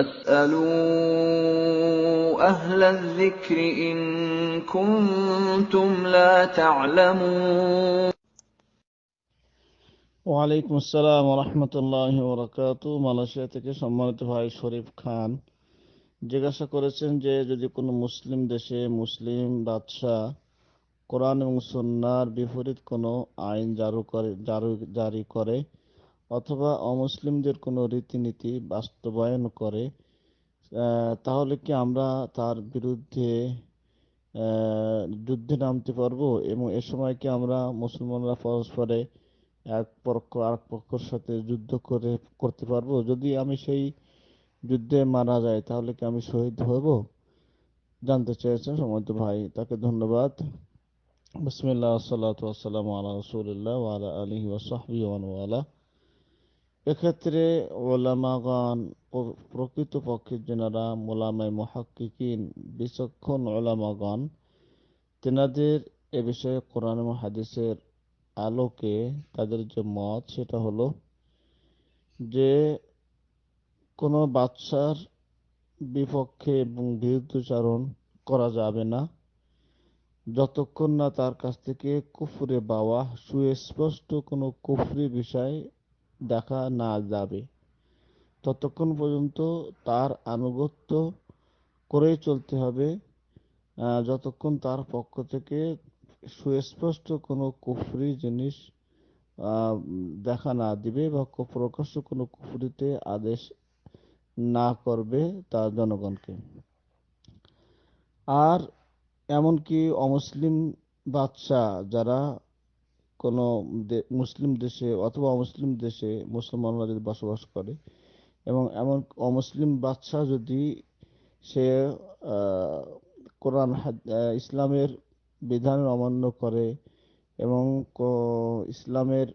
فاسألوا أهل الذكر إن كنتم لا تعلمون ওয়ালাইকুম আসসালাম রহমতুল্লাহ বরকাত মালয়েশিয়া থেকে সম্মানিত ভাই শরীফ খান জিজ্ঞাসা করেছেন যে যদি কোনো মুসলিম দেশে মুসলিম বাদশাহ কোরআন এবং সন্ন্যার বিপরীত কোনো আইন জারু করে জারু জারি করে অথবা অমুসলিমদের কোনো রীতিনীতি বাস্তবায়ন করে তাহলে কি আমরা তার বিরুদ্ধে যুদ্ধে নামতে পারব? এবং এ সময় কি আমরা মুসলমানরা পরস্পরে এক পক্ষ আরেক পক্ষের সাথে যুদ্ধ করে, করতে পারব? যদি আমি সেই যুদ্ধে মারা যায় তাহলে কি আমি শহীদ হব? জানতে চেয়েছেন সম্মানিত ভাই, তাকে ধন্যবাদ। বিসমিল্লাহ সাল্লাতু ওয়াসসালামু আলা রাসূলিল্লাহ আলা আলিহি ওয়া সাহবিহি ওয়া ওয়ালা। এক্ষেত্রে ওলামাগণ প্রকৃতপক্ষে যেনারা মোলামায় মুহাক্কিকিন, বিচক্ষণ ওলামাগণ, তেনাদের এ বিষয়ে কোরআন হাদিসের আলোকে তাদের যে মত সেটা হলো যে কোনো বাচ্চার বিপক্ষে এবং বিরুদ্ধচারণ করা যাবে না। যতক্ষণ না তার কাছ থেকে কুফরে বাওয়া সুস্পষ্ট কোনো কুফরি বিষয় দেখা না যাবে। ততক্ষণ পর্যন্ত তার আনুগত্য করেই চলতে হবে। যতক্ষণ তার পক্ষ থেকে সুস্পষ্ট কোনো কুফরি জিনিস দেখা না দিবে বা প্রকাশ্য কোনো কুফরিতে আদেশ না করবে তার জনগণকে। আর এমনকি অমুসলিম বাদশা যারা কোনো মুসলিম দেশে অথবা অমুসলিম দেশে মুসলমানরা যদি বসবাস করে এবং এমন অমুসলিম বাদশা যদি সে কোরআন ইসলামের বিধান অমান্য করে এবং ইসলামের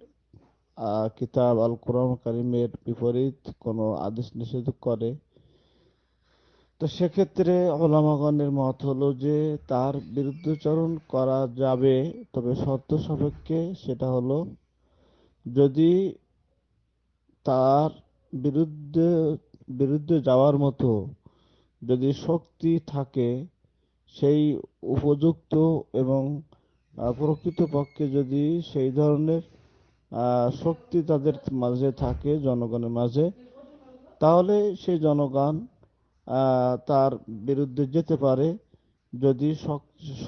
কিতাব আল কোরআন কারিমের বিপরীত কোনো আদেশ নিষেধ করে তো সেক্ষেত্রে ওলামাগণের মত হলো যে, তার বিরুদ্ধচারণ করা যাবে, তবে শর্ত সাপেক্ষে সেটা হলো, যদি তার বিরুদ্ধে বিরুদ্ধে যাওয়ার মতো যদি শক্তি থাকে, সেই উপযুক্ত এবং প্রকৃতপক্ষে যদি সেই ধরনের শক্তি তাদের মাঝে থাকে, জনগণের মাঝে, তাহলে সেই জনগণ তার বিরুদ্ধে যেতে পারে যদি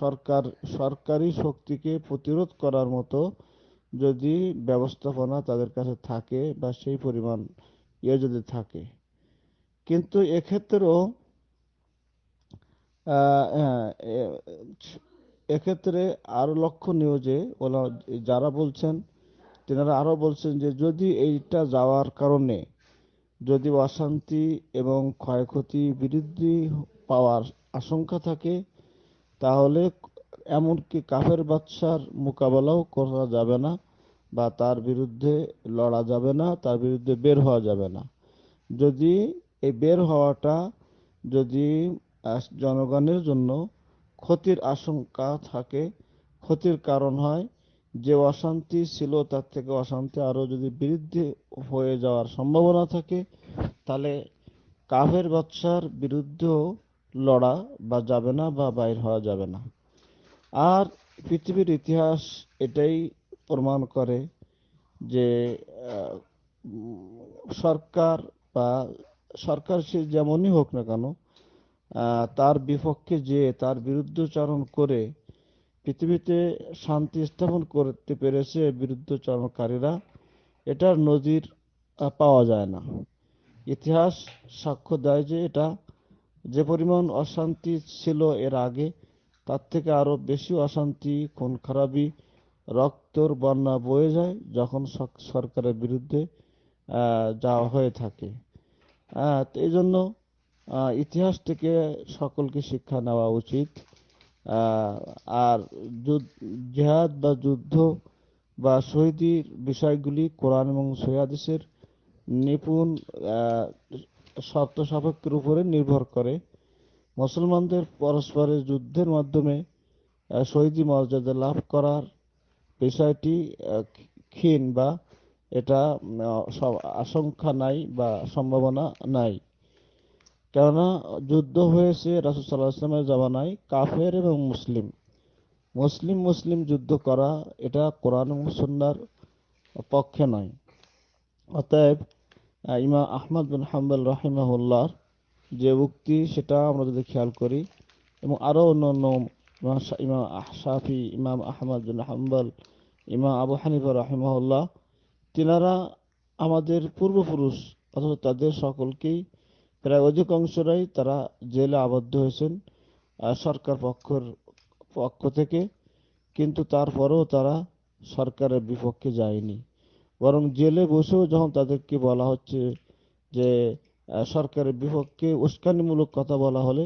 সরকার, সরকারি শক্তিকে প্রতিরোধ করার মতো যদি ব্যবস্থাপনা তাদের কাছে থাকে বা সেই পরিমাণ ইয়ে যদি থাকে। কিন্তু এক্ষেত্রেও এক্ষেত্রে আরও লক্ষণীয় যে যারা বলছেন, তেনারা আরও বলছেন যে যদি এইটা যাওয়ার কারণে যদি অশান্তি এবং ক্ষয়ক্ষতি বৃদ্ধি পাওয়ার আশঙ্কা থাকে, তাহলে এমনকি কাফের বাদশার মোকাবেলাও করা যাবে না বা তার বিরুদ্ধে লড়া যাবে না, তার বিরুদ্ধে বের হওয়া যাবে না। যদি এই বের হওয়াটা, যদি জনগণের জন্য ক্ষতির আশঙ্কা থাকে, ক্ষতির কারণ হয় যে অশান্তি ছিল তার থেকে অশান্তি আরও যদি বৃদ্ধি হয়ে যাওয়ার সম্ভাবনা থাকে, তাহলে কাফের বাদশার বিরুদ্ধেও লড়া বা যাবে না বা বাইর হওয়া যাবে না। আর পৃথিবীর ইতিহাস এটাই প্রমাণ করে যে সরকার বা সরকার সে যেমনই হোক না কেন তার বিপক্ষে যে তার বিরুদ্ধচারণ করে পৃথিবীতে শান্তি স্থাপন করতে পেরেছে বিরুদ্ধচারণকারীরা এটার নজির পাওয়া যায় না। ইতিহাস সাক্ষ্য দেয় যে এটা যে পরিমাণ অশান্তি ছিল এর আগে, তার থেকে আরও বেশি অশান্তি, খুন খারাপি, রক্তর বন্যা বয়ে যায় যখন সরকারের বিরুদ্ধে যাওয়া হয়ে থাকে। এই জন্য ইতিহাস থেকে সকলকে শিক্ষা নেওয়া উচিত। আর জেহাদ বা যুদ্ধ বা শহীদির বিষয়গুলি কোরআন এবং সহিহাদিসের নিপুণ শর্ত সাপেক্ষের উপরে নির্ভর করে। মুসলমানদের পরস্পরের যুদ্ধের মাধ্যমে শহীদি মর্যাদা লাভ করার বিষয়টি ক্ষীণ বা এটা আশঙ্কা নাই বা সম্ভাবনা নাই। কেননা যুদ্ধ হয়েছে আলাইহি ওয়াসাল্লামের জামানায় কাফের এবং মুসলিম। মুসলিম মুসলিম যুদ্ধ করা এটা কোরআন এবং সুন্নাহর পক্ষে নয়। অতএব ইমা আহমদ বিন হাম্বল রাহিমাহুল্লাহর যে উক্তি, সেটা আমরা যদি খেয়াল করি, এবং আরও অন্য অন্য ইমাম শাফি, ইমাম আহমদ বিন হাম্বল, ইমাম আবু হানিফা রাহিমাহুল্লাহ, তিনারা আমাদের পূর্বপুরুষ, অথচ তাদের সকলকেই প্রায় অধিকাংশরাই তারা জেলে আবদ্ধ হয়েছেন সরকার পক্ষের পক্ষ থেকে। কিন্তু তারপরেও তারা সরকারের বিপক্ষে যায়নি। বরং জেলে বসেও যখন তাদেরকে বলা হচ্ছে যে সরকারের বিপক্ষে উস্কানিমূলক কথা বলা হলে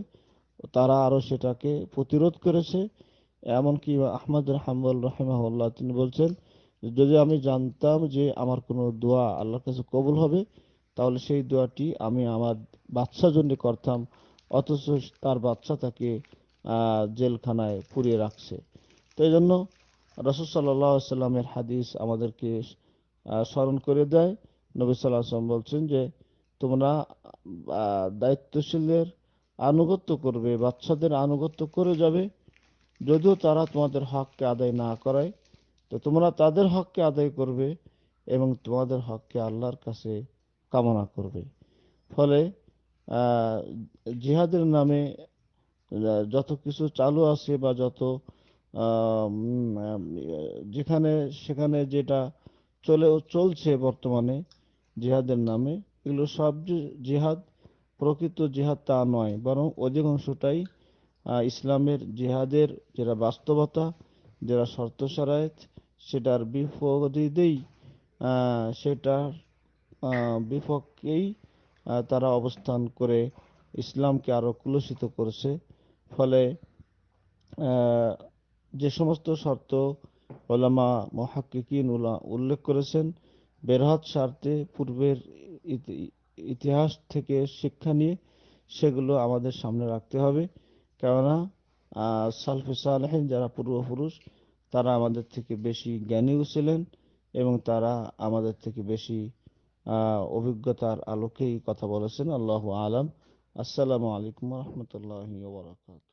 তারা আরও সেটাকে প্রতিরোধ করেছে। এমনকি আহমদ হাম্বল রহিমাহুল্লাহ তিনি বলছেন, যদি আমি জানতাম যে আমার কোনো দোয়া আল্লাহর কাছে কবুল হবে তাহলে সেই দোয়াটি আমি আমার বাচ্চার জন্য করতাম, অথচ তার বাচ্চা তাকে জেলখানায় পুড়িয়ে রাখছে। তো এই জন্য রসদ সাল্লামের হাদিস আমাদেরকে স্মরণ করে দেয়। নবী সাল্লাম বলছেন যে, তোমরা দায়িত্বশীলের আনুগত্য করবে, বাচ্চাদের আনুগত্য করে যাবে। যদিও তারা তোমাদের হককে আদায় না করায়, তো তোমরা তাদের হককে আদায় করবে এবং তোমাদের হককে আল্লাহর কাছে কামনা করবে। ফলে জিহাদের নামে যত কিছু চালু আছে বা যত যেখানে সেখানে যেটা চলে চলছে বর্তমানে জিহাদের নামে এগুলো সব জিহাদ প্রকৃত জিহাদ তা নয় বরং অধিকাংশটাই ইসলামের জিহাদের যেটা বাস্তবতা যেটা শর্ত সারায়ত সেটার আহ, সেটার বিপক্ষেই তারা অবস্থান করে ইসলামকে আরও কুলুষিত করেছে। ফলে যে সমস্ত শর্ত ওলামা মহাক্কিকিন উল্লেখ করেছেন, বেরহাত স্বার্থে পূর্বের ইতিহাস থেকে শিক্ষা নিয়ে সেগুলো আমাদের সামনে রাখতে হবে। কেননা সালফে সালেহিন যারা পূর্বপুরুষ, তারা আমাদের থেকে বেশি জ্ঞানীও ছিলেন এবং তারা আমাদের থেকে বেশি অভিজ্ঞতার আলোকেই কথা বলেছেন আল্লাহ আলাম। আসসালামু আলাইকুম রহমতুল্লাহ বারাকাত